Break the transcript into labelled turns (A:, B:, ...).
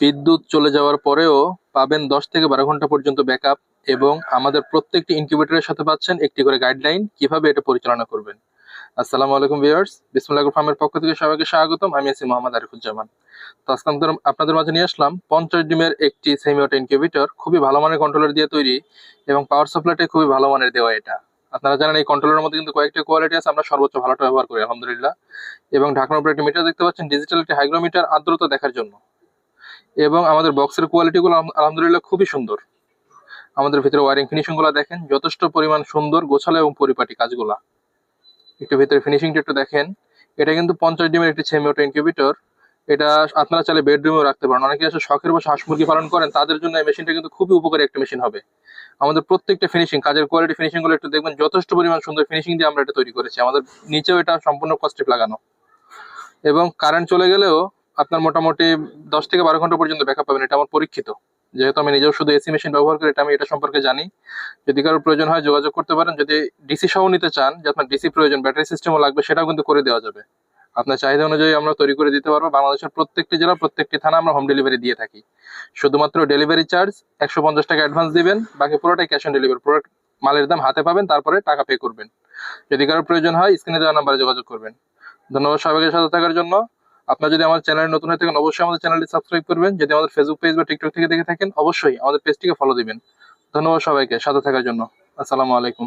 A: বিদ্যুৎ চলে যাওয়ার পরেও পাবেন দশ থেকে বারো ঘণ্টা পর্যন্ত ব্যাকআপ এবং আমাদের প্রত্যেকটি ইনকিউবেটরের সাথে পাচ্ছেন একটি করে গাইডলাইন কীভাবে এটা পরিচালনা করবেন। আসসালামু আলাইকুম ভিউয়ার্স, বিসমুল্লাহ ফার্মের পক্ষ থেকে সবাইকে স্বাগতম। আমি আছি মোহাম্মদ আরিফুজ্জামান। তো আজকে আপনাদের মাঝে নিয়ে আসলাম পঞ্চাশ ডিমের একটি সেমিওটা ইনকিউবেটর। খুবই ভালো মানের কন্ট্রোলার দিয়ে তৈরি এবং পাওয়ার সাপ্লাইটা খুবই ভালো মানের দেওয়া এটা। আপনারা জানেন এই কন্ট্রোলের মধ্যে কিন্তু কয়েকটা কোয়ালিটি আছে, আমরা সর্বোচ্চ ভালোটা ব্যবহার করি, আলহামদুলিল্লাহ। এবং ঢাকনার উপরে একটি মিটার দেখতে পাচ্ছেন ডিজিটাল একটি হাইগ্রোমিটার আর্দ্রতা দেখার জন্য। এবং আমাদের বক্সের কোয়ালিটিগুলো আলহাম- আলহামদুলিল্লাহ খুবই সুন্দর। আমাদের ভিতরে ওয়ারিং ফিনিশিংগুলো দেখেন, যথেষ্ট পরিমাণ সুন্দর, গোছালো এবং পরিপাটি কাজগুলা। একটু ভিতরে ফিনিশিংটা একটু দেখেন। এটা কিন্তু পঞ্চাশ ডিমের একটি সেমিওটো ইনকিউবেটর এটা আপনারা চাইলে বেডরুমেও রাখতে পারেন। অনেকে আছে শখের বসে হাঁস মুরগি পালন করেন, তাদের জন্য এই মেশিনটা কিন্তু খুবই উপকারী একটা মেশিন হবে। আমাদের প্রত্যেকটা ফিনিশিং কাজের কোয়ালিটি ফিনিশিংগুলো একটু দেখবেন, যথেষ্ট পরিমাণ সুন্দর ফিনিশিং দিয়ে আমরা এটা তৈরি করেছি। আমাদের নিচেও এটা সম্পূর্ণ কস্টিপ লাগানো। এবং কারেন্ট চলে গেলেও আপনার মোটামুটি দশ থেকে বারো ঘণ্টা পর্যন্ত ব্যাকআপ পাবেন, এটা আমার পরীক্ষিত। যেহেতু আমি নিজেও শুধু এসি মেশিন ব্যবহার করি, এটা আমি এটা সম্পর্কে জানি। যদি কারোর প্রয়োজন হয় যোগাযোগ করতে পারেন, যদি ডিসি সহ নিতে চান, যে আপনার ডিসি প্রয়োজন, ব্যাটারি সিস্টেমও লাগবে, সেটাও কিন্তু করে দেওয়া যাবে। আপনার চাহিদা অনুযায়ী আমরা তৈরি করে দিতে পারব। বাংলাদেশের প্রত্যেকটি জেলা, প্রত্যেকটি থানা আমরা হোম ডেলিভারি দিয়ে থাকি। শুধুমাত্র ডেলিভারি চার্জ একশো পঞ্চাশ টাকা অ্যাডভান্স দিবেন, বাকি পুরোটাই ক্যাশ অন ডেলিভারি পুরো মালের দাম হাতে পাবেন, তারপরে টাকা পে করবেন। যদি কারোর প্রয়োজন হয় স্ক্রিনে দেওয়া নাম্বারে যোগাযোগ করবেন। ধন্যবাদ সবাইকে সাথে থাকার জন্য। আপনার যদি আমাদের চ্যানেলে নতুন হয়ে থাকেন, অবশ্যই আমাদের চ্যানেলটি সাবস্ক্রাইব করবেন। যদি আমাদের ফেসবুক পেজ বা টিকটক থেকে দেখে থাকেন, অবশ্যই আমাদের পেজটিকে ফলো দিবেন। ধন্যবাদ সবাইকে, সাথে থাকার জন্য। আসসালামু আলাইকুম।